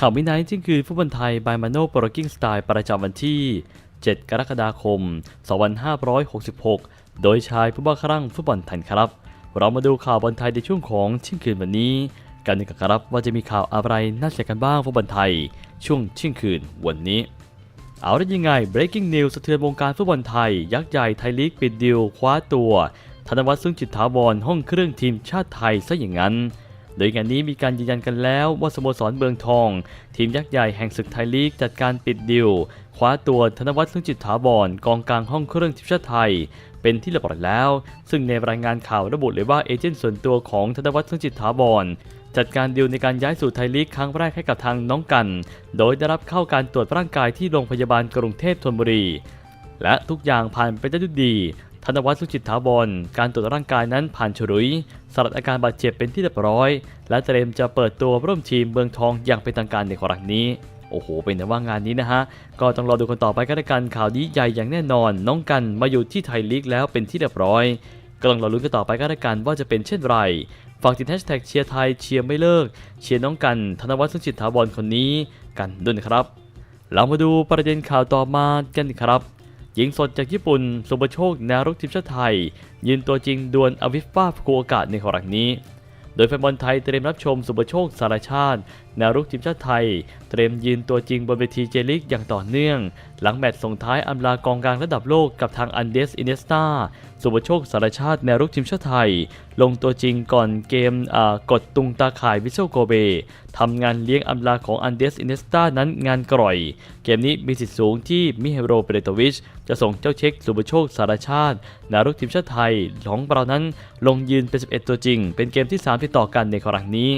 ข่าวมินท์ที่คือฟุตบอลไทยบายมาโนโปรกิ้งสไตล์ประจำวันที่ 7 กรกฎาคม 2566 โดยชายผู้บ้าคลั่งฟุตบอลไทยครับ เรามาดูข่าวบอลไทยในช่วงของเที่ยงคืนวันนี้ กันกันครับว่าจะมีข่าวอะไรน่าสนใจกันบ้างฟุตบอลไทย ช่วงเที่ยงคืนวันนี้ เอาได้ยังไง breaking news สะเทือนวงการฟุตบอลไทย ยักษ์ใหญ่ไทยลีกปิดดิวคว้าตัว ธนวัฒน์ซึ่งจิตถาวรห้องเครื่องทีมชาติไทยซะอย่างนั้น โดยงานนี้มีการยืนยันกันแล้วว่าสโมสรเบืองทอง ทีมยักษ์ใหญ่แห่งศึกไทยลีกจัดการปิดดิวคว้าตัวธนวัฒน์ซึ่งจิตถาวรกองกลางห้องเครื่องทีมชาติไทย เป็นที่เรียบร้อยแล้ว ซึ่งในรายงานข่าวระบุเลยว่าเอเจนต์ส่วนตัวของธนวัฒน์ซึ่งจิตถาวรจัดการดิวในการย้ายสู่ไทยลีกครั้งแรกให้กับทางน้องกัน โดยได้รับเข้าการตรวจร่างกายที่โรงพยาบาลกรุงเทพธนบุรี และทุกอย่างผ่านไปได้ด้วยดี ธนวัฒน์สุจิตถาวรการตรวจร่างกายนั้นผ่านฉลุยสลัดอาการบาดเจ็บเป็นที่เรียบร้อย และเตรียมจะเปิดตัวร่วมทีมเมืองทองอย่างเป็นทางการในครั้งนี้โอ้โห เป็นแต่ว่างานนี้นะฮะ ก็ต้องรอดูกันต่อไปกันละกันข่าวนี้ใหญ่อย่างแน่นอน น้องกันมาอยู่ที่ไทยลีกแล้วเป็นที่เรียบร้อยก็ต้องรอลุ้นกันต่อไปกันละกันว่าจะเป็นเช่นไร ฝากติดแฮชแท็กเชียร์ไทยเชียร์ไม่เลิก เชียร์น้องกัน ธนวัฒน์สุจิตถาวรคนนี้กันด้วยนะครับ เรามาดูประเด็นข่าวต่อมากันครับ หญิงสดจากญี่ปุ่น สุบโชคแนวรุกทีมชาติไทย ยืนตัวจริงดวลอวิฟป้าฟุกุโอกะในครั้งนี้ โดยแฟนบอลไทยเตรียมรับชมสุบโชคสารชาติ แนวรุกทีมชาติไทย เตรียมยืนตัวจริงบนเวทีเจลิกอย่างต่อเนื่อง หลังแมตช์ส่งท้ายอำลากองกลางระดับโลกกับทางอันเดสอินเนสตาสุปโชคสารชาติแนวรุกทีมชาติไทย ลงตัวจริงก่อนเกมกดตุงตาข่ายวิเซลโกเบทำงานเลี้ยงอำลาของอันเดสอินเนสตานั้นงานกร่อย เกมนี้มีสิทธิ์สูงที่มิเฮโรเปเรโตวิช จะส่งเจ้าเช็คสุปโชคสารชาตินารุกทีมชาติไทยของเรานั้นลงยืนเป็น 11 ตัวจริง เป็นเกมที่ 3 ติดต่อกันในครั้งนี้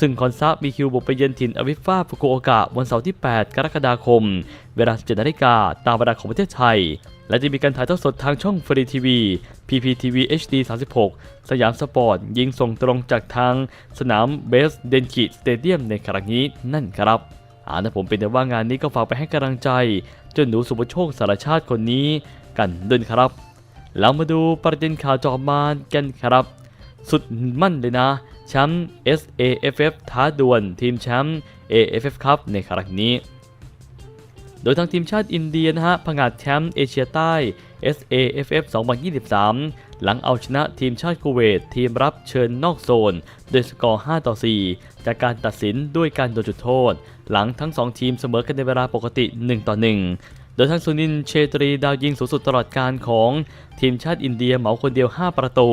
ซึ่งคอนซามีคิวบุกไปเยือนถิ่นอวิฟฟ้าฟุกุโอกะวันเสาร์ที่ 8 กรกฎาคม เวลา 17นาฬิกาตามเวลาของประเทศไทย และจะมีการถ่ายทอดสดทางช่องฟรีทีวี PPTV HD 36 สยามสปอร์ต ยิงส่งตรงจากทางสนามเบสเดนกิสเตเดียมในครั้งนี้นั่นครับอ่านะผมเป็นแต่ว่างานนี้ก็ฝากไปให้กำลังใจเจนหนูสุภโชคสารชาติคนนี้กันด้วยครับเรามาดูประเด็นข่าวจอมานกันครับ สุดมั่นเลยนะ แชมป์ SAFF ท้าดวลทีมแชมป์ AFF ครับในครั้งนี้ โดยทางทีมชาติอินเดียนะฮะผงาดแชมป์เอเชียใต้ SAFF 2023 หลังเอาชนะทีมชาติคูเวตทีมรับเชิญนอกโซนโดยสกอร์ 5 ต่อ 4 จากการตัดสินด้วยการโดนจุดโทษ หลังทั้ง 2 ทีมเสมอกันในเวลาปกติ 1 ต่อ 1 โดยทางสุนินเชตรีดาวยิงสูงสุดตลอดการของทีมชาติอินเดียเหมาคนเดียว 5 ประตู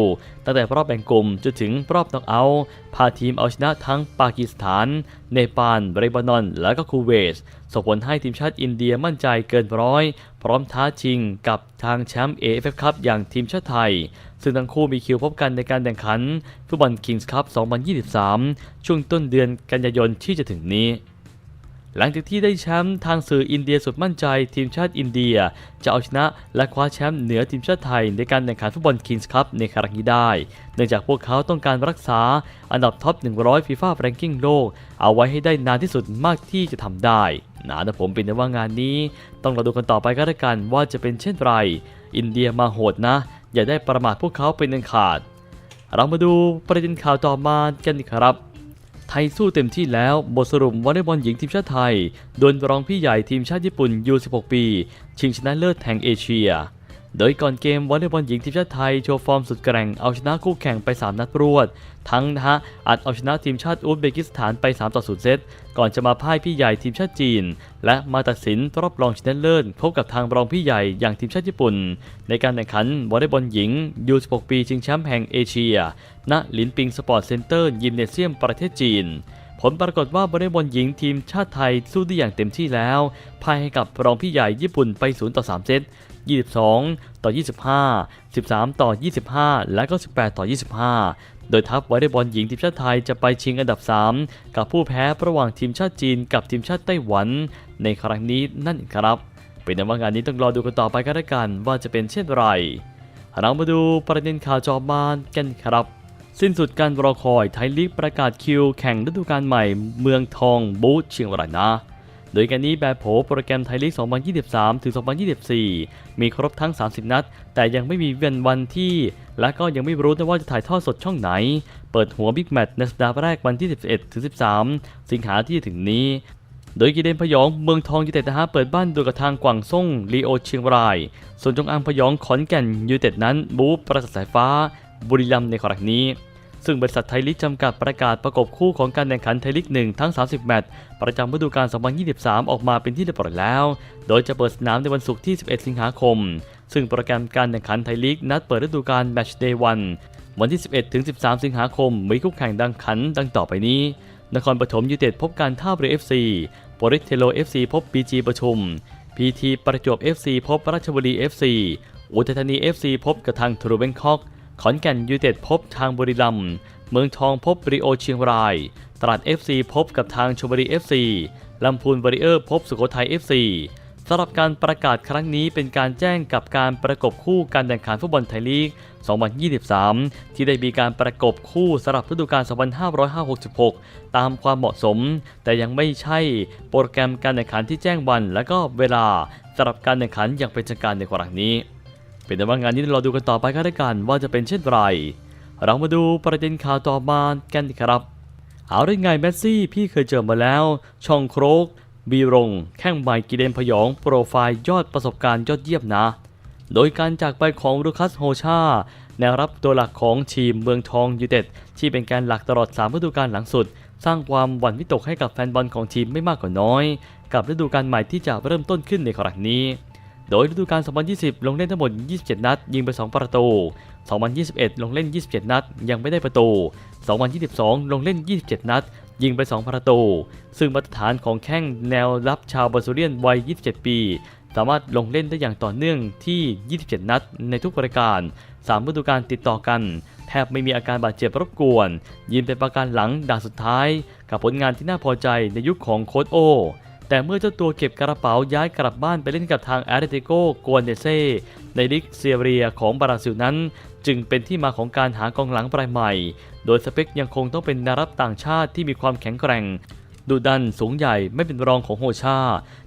ตั้งแต่รอบแบ่งกลุ่มจนถึงรอบน็อกเอาท์พาทีมเอาชนะทั้งปากีสถาน เนปาลเรบานอน และก็คูเวตส่งผลให้ทีมชาติอินเดียมั่นใจเกินร้อย พร้อมท้าชิงกับทางแชมป์ AFF คัพอย่างทีมชาติไทย ซึ่งทั้งคู่มีคิวพบกันในการแข่งขันฟุตบอลคิงส์คัพ 2023 ช่วงต้นเดือนกันยายนที่จะถึงนี้ หลังจากที่ได้แชมป์ทางสื่ออินเดียสุดมั่นใจ ทีมชาติอินเดีย จะเอาชนะและคว้าแชมป์เหนือทีมชาติไทย ในการแข่งขันฟุตบอลคิงส์คัพในครั้งนี้ได้ เนื่องจากพวกเขาต้องการรักษาอันดับท็อป 100 ฟีฟ่าแรงกิ้งโลก เอาไว้ให้ได้นานที่สุดมากที่จะทำได้นะแต่ผมเป็นว่างานนี้ ต้องรอดูกันต่อไปก็แล้วกันว่าจะเป็นเช่นไร อินเดียมาโหดนะ อย่าได้ประมาทพวกเขาเป็นอันขาด เรามาดูประเด็นข่าวต่อมากันครับ ไทยสู้เต็มที่แล้วบทสรุปวอลเลย์บอลหญิงทีมชาติไทย โดนรองพี่ใหญ่ทีมชาติญี่ปุ่นยู16 ปี ชิงชนะเลิศแห่งเอเชีย โดยก่อนเกมวอลเลย์บอลหญิงทีมชาติไทยโชว์ฟอร์มสุดแกร่งเอาชนะคู่แข่งไป 3 นัดรวด ทั้งนะฮะอัดเอาชนะทีมชาติอุซเบกิสถานไป 3 ต่อ0เซต ก่อนจะมาพ่ายพี่ใหญ่ทีมชาติจีน และมาตัดสินรอบรองชนะเลิศพบกับทางรองพี่ใหญ่อย่างทีมชาติญี่ปุ่น ในการแข่งขันวอลเลย์บอลหญิง U16 ปีชิงแชมป์แห่งเอเชียณหลินปิงสปอร์ตเซ็นเตอร์ยิมเนเซียมประเทศจีนผลปรากฏว่าวอลเลย์บอลหญิงทีมชาติไทยสู้ได้อย่างเต็มที่แล้วพ่ายให้กับรองพี่ใหญ่ญี่ปุ่นไป 0 ต่อ 3 เซต 22 ต่อ 25 13 ต่อ 25 และก็ 18 ต่อ 25 โดยทัพวอลเลย์บอลหญิงทีมชาติไทยจะไปชิงอันดับ 3 กับผู้แพ้ระหว่างทีมชาติจีนกับทีมชาติไต้หวัน ในครั้งนี้นั่นเองครับ เป็นแต่ว่างานนี้ต้องรอดูกันต่อไปกันละกันว่าจะเป็นเช่นไรเรามาดูประเด็นข่าวจอมานกันครับ สิ้นสุดการรอคอยไทยลีกประกาศคิวแข่งฤดูกาลใหม่ เมืองทองบูธเชียงรายนะ โดยการนี้แบบโผโปรแกรมไทยลีก 2023 ถึง 2024 มีครบทั้ง 30 นัด แต่ยังไม่มีเวียนวันที่ และก็ยังไม่รู้นะว่าจะถ่ายทอดสดช่องไหน เปิดหัวบิ๊กแมตช์ในสัปดาห์แรกวันที่ 11 ถึง 13 สิงหาที่จะถึงนี้โดยกีเดนพยองเมืองทองยูเต็ดนะฮะเปิดบ้านโดยกับทางกวางซ่งลีโอเชียงราย ส่วนจงอางพยองขอนแก่นยูเต็ดนั้นบูประสาทสายฟ้า บุรีรัมย์ในครั้งนี้ ซึ่งบริษัทไทยลีกจำกัดประกาศประกบคู่ของการแข่งขันไทยลีก1ทั้ง 30 แมตช์ประจำฤดูกาล 2023 ออกมาเป็นที่เรียบร้อยแล้ว โดยจะเปิดสนามในวันศุกร์ที่ 11 สิงหาคม ซึ่งโปรแกรมการแข่งขันไทยลีกนัดเปิดฤดูกาลแมตช์เดย์วันวันที่ 11 ถึง 13 สิงหาคม มีคู่แข่งดังขันดังต่อไปนี้ นครปฐมยูเต็ดพบการท่าเรือ FC ปริสเทโล FC พบ BG ประชุม PT ประจวบ FC พบราชบุรี FC อุทัยธานี FC พบกับทางทรูเบงคอก ขอนแก่นยูเต็ดพบทางบุรีรัมย์เมืองทองพบบริโอเชียงราย ตราด FC พบกับทางชลบุรี FC ลำพูนวอริเออร์พบสุโขทัย FC สำหรับการประกาศครั้งนี้เป็นการแจ้งกับการประกบคู่การแข่งขันฟุตบอลไทยลีก 2023 ที่ได้มีการประกบคู่สำหรับฤดูกาล 2566 ตามความเหมาะสม แต่ยังไม่ใช่โปรแกรมการแข่งขันที่แจ้งวัน และก็เวลาสำหรับการแข่งขันอย่างเป็นทางการในครั้งนี้ เป็นแต่ว่างานนี้เราดูกันต่อไปก็ได้กันว่าจะเป็นเช่นไร เรามาดูประเด็นข่าวต่อมากันครับ เอาได้ไงแมสซี่ พี่เคยเจอมาแล้ว ช่องโครก บีรงแข้งใบกีเดนพยอง โปรไฟล์ยอดประสบการณ์ยอดเยี่ยมนะ โดยการจากไปของลูคัสโฮชาแนวรับตัวหลักของทีมเมืองทองยูเต็ดที่เป็นแการหลักตลอด3ฤดูกาลหลังสุด สร้างความหวั่นวิตกให้กับแฟนบอลของทีมไม่มากกว่าน้อย กับฤดูกาลใหม่ที่จะเริ่มต้นขึ้นในครั้งนี้ โดยฤดูกาล 2020 ลงเล่นทั้งหมด 27 นัด ยิงไป 2 ประตู 2021 ลงเล่น 27 นัด ยังไม่ได้ประตู 2022 ลงเล่น 27 นัด ยิงไป 2 ประตู ซึ่งมาตรฐานของแข้งแนวรับชาวบราซิเลียนวัย 27 ปี สามารถลงเล่นได้อย่างต่อเนื่องที่ 27 นัด ในทุกรายการ 3 ฤดูกาลติดต่อกัน แทบไม่มีอาการบาดเจ็บรบกวน ยินเป็นประการหลังด่านสุดท้าย กับผลงานที่น่าพอใจในยุคของโค้ชโอ แต่เมื่อเจ้าตัวเก็บกระเป๋าย้ายกลับบ้านไปเล่นกับทางแอตเลติโกโกวนเนเซในลีกเซียเรียของบราซิลนั้น จึงเป็นที่มาของการหากองหลังรายใหม่ โดยสเปคยังคงต้องเป็นนารับต่างชาติที่มีความแข็งแกร่งดุดันสูงใหญ่ไม่เป็นรองของโฮชา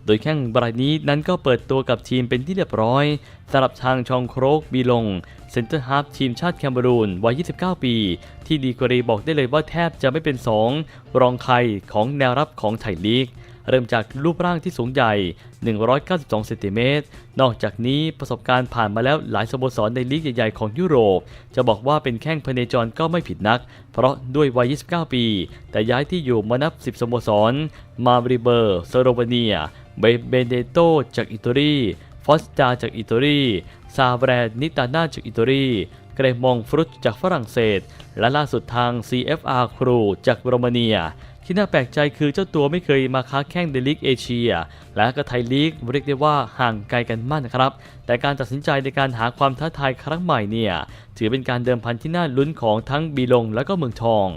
โดยแข้งบรายนี้นั้นก็เปิดตัวกับทีมเป็นที่เรียบร้อยสำหรับทางชองโครกบีลง เซนเตอร์ฮาฟทีมชาติแคมเบรูนวัย 29 ปี ที่ดีกรีบอกได้เลยว่าแทบจะไม่เป็น 2 รองใครของแนวรับของไทยลีก เริ่มจากรูปร่างที่สูงใหญ่ 192 เซนติเมตร นอกจากนี้ประสบการณ์ผ่านมาแล้วหลายสโมสรในลีกใหญ่ๆของยุโรป จะบอกว่าเป็นแข้งพเนจรก็ไม่ผิดนัก เพราะด้วยวัย 29 ปี แต่ย้ายที่อยู่มานับ 10 สโมสร มาบริเบอร์ สโลวาเนีย เบเบเนโตจากอิตาลีฟอสตาจากอิตาลี ซาแบรนิตาน่าจากอิตาลีเกรมองฟรุตจากฝรั่งเศส และล่าสุดทาง CFR ครูจากโรมาเนีย ที่น่าแปลกใจคือเจ้าตัวไม่เคยมาค้าแข่งในลีกเอเชีย และก็ไทยลีกเรียกได้ว่าห่างไกลกันมากนะครับ แต่การตัดสินใจในการหาความท้าทายครั้งใหม่เนี่ยถือเป็นการเดิมพันที่น่าลุ้นของทั้งบีลงและก็เมืองทอง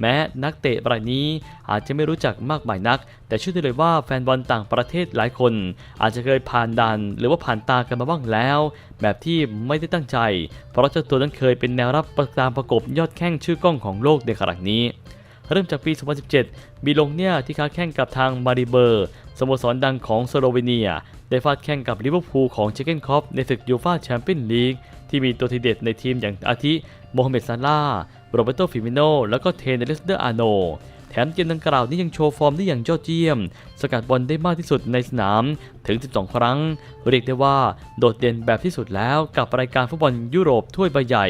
แม้นักเตะรายนี้อาจจะไม่รู้จักมากมายนัก แต่เชื่อได้เลยว่าแฟนบอลต่างประเทศหลายคน อาจจะเคยผ่านด่านหรือว่าผ่านตากันมาบ้างแล้ว แบบที่ไม่ได้ตั้งใจ เพราะเจ้าตัวนั้นเคยเป็นแนวรับประตามประกบยอดแข้งชื่อกล้องของโลกในครั้งนี้ เริ่มจากปี 2017บีลงเนี่ยที่ค้าแข่งกับทางมาริเบอร์สโมสรดังของสโลเวเนีย ได้ฟาดแข่งกับลิเวอร์พูลของเจเกนคอปในศึกยูฟาแชมเปี้ยนลีกที่มีตัวทีเด็ดในทีมอย่างอาทิโมฮัมเหม็ดซาลาโรเบโตฟิมิโน แล้วก็เทนเนลสเดอร์อาโน แถมเกมดังกล่าวนี้ยังโชว์ฟอร์มได้อย่างยอดเยี่ยม สกัดบอลได้มากที่สุดในสนามถึง 12 ครั้ง เรียกได้ว่าโดดเด่นแบบที่สุดแล้วกับรายการฟุตบอลยุโรปถ้วยใบใหญ่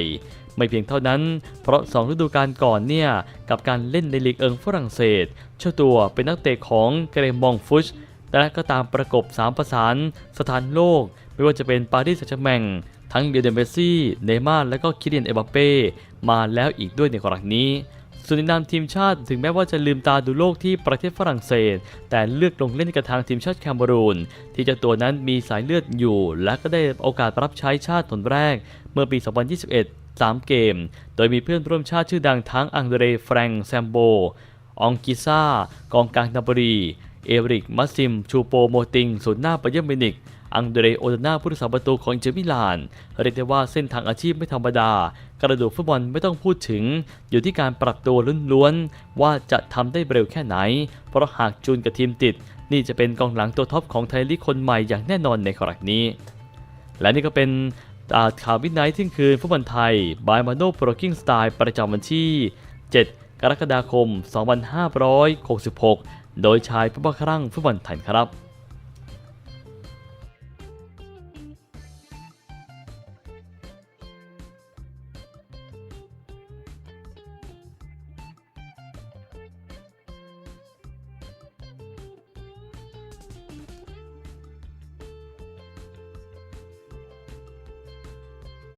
ไม่เพียงเท่านั้น เพราะ 2 ฤดูกาลก่อนเนี่ย กับการเล่นในลีกเอิงฝรั่งเศสเจ้าตัวเป็นนักเตะของเกรมองฟุชและก็ตามประกบ 3 ประสาน สถานโลก ไม่ว่าจะเป็นปารีสแซงต์แชร์แมงทั้งเดเดนเมซี่ เนย์มาร์และก็คิเลียนเอบัปเป้มาแล้วอีกด้วยในครั้งนี้ส่วนในนามทีมชาติถึงแม้ว่าจะลืมตาดูโลกที่ประเทศฝรั่งเศส แต่เลือกลงเล่นกับทางทีมชาติแคมเบรูนที่เจ้าตัวนั้นมีสายเลือดอยู่ และก็ได้โอกาสรับใช้ชาติตนแรก เมื่อปี 2021 3 เกม โดยมีเพื่อนร่วมชาติชื่อดังทั้งอังเดรแฟรงแซมโบอองกิซ่า กองกลางนาบรี เอริก มัสซิม ชูโปโมติงศูนย์หน้าปเยมเมนิก อังเดรโอดาน่าผู้รักษาประตูของเจมิลาน เรียกได้ว่าเส้นทางอาชีพไม่ธรรมดา กระดูกฟุตบอลไม่ต้องพูดถึง อยู่ที่การปรับตัวล้วนๆ ว่าจะทำได้เร็วแค่ไหน เพราะหากจูนกับทีมติด นี่จะเป็นกองหลังตัวท็อปของไทยลีกคนใหม่อย่างแน่นอนในครั้งนี้และนี่ก็เป็น อ่าข่าววิดไนท์ที่คืนฟุตบอลไทย บายมาโนโปรกิ้งสไตล์ประจำวันที่ 7 กรกฎาคม 2566 โดยชายผู้บ้าครั่งฟุตบอลไทยครับ